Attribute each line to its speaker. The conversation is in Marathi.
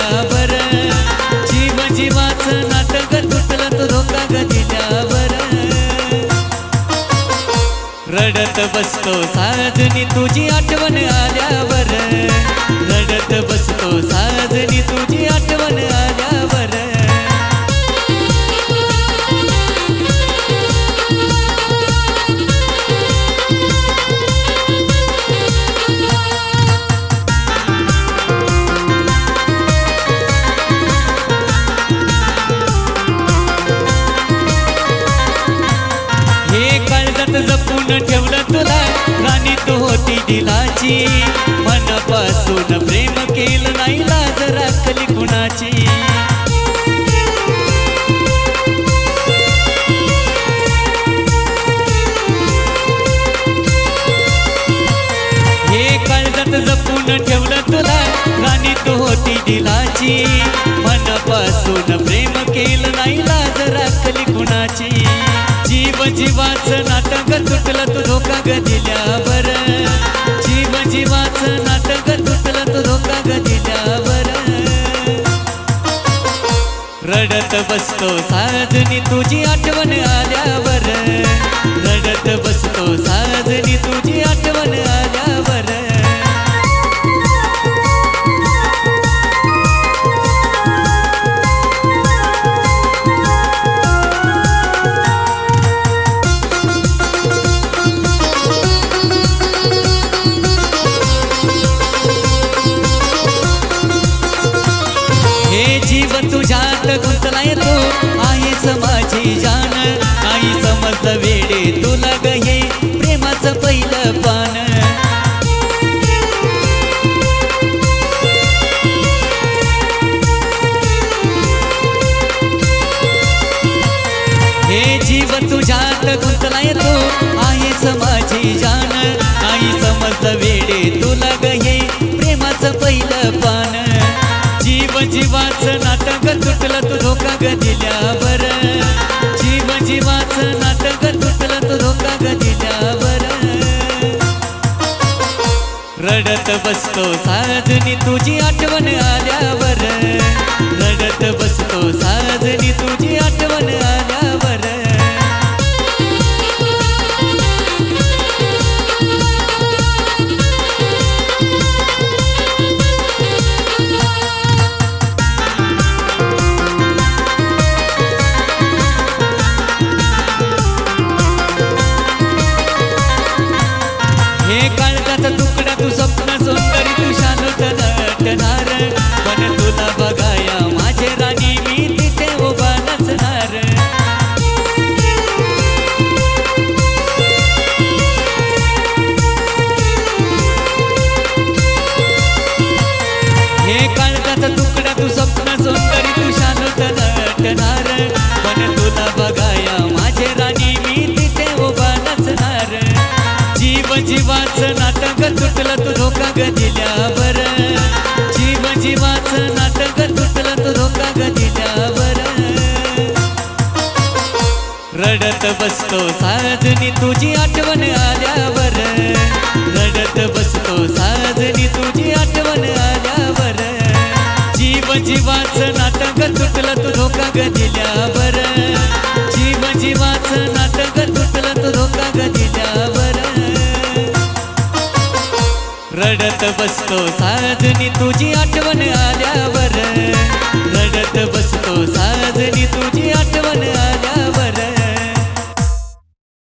Speaker 1: दिल्यावर. जीव जीवाचं नाटक तुटलं तू धोका ग दिल्यावर रडत बसतो साजनी तुझी आठवण आल्यावर. रडत बसतो साजनी तुझी आठवण आल्यावर. दिलाची मनापासून प्रेम केलं नाही लाज राखली कुणाची? हे काळजात जपून ठेवलं तुला गाणी तो होती दिलाची. मनापासून प्रेम केलं नाही लाज राखली कुणाची? जीव जीवाचं नाटक तुटलं तू धोका ग दिल्यावर. रडत बसतो. साजनी तुझी आठवण आल्यावर. रडत बसतो. साजनी तुझी आठवण आल्या जीव तुझ्यात गुंतला येतो आहेस माझी जान. आई समजलं वेळे तुला ग हे प्रेमाचं पहिलं पान. हे जीव तुझ्यात गुंतलाय तू. तुटलं तू धोका ग दिल्यावर जीव जीवाचं नाटक तुटलं तू धोका ग दिल्यावर रडत बसतो साजनी तुझी आठवण आल्यावर. रडत बसतो साजनी तुझी है जीवाचं नाटक तुटलं तू धोका ग दिल्यावर. जीव जीवाचं नाटक तुटलं तू धोका ग दिल्यावर. रडत बसतो साजनी तुझी आठवण आल्यावर. रडत बसतो साजनी बसतो. साजनी तुझी आठवण आल्यावर.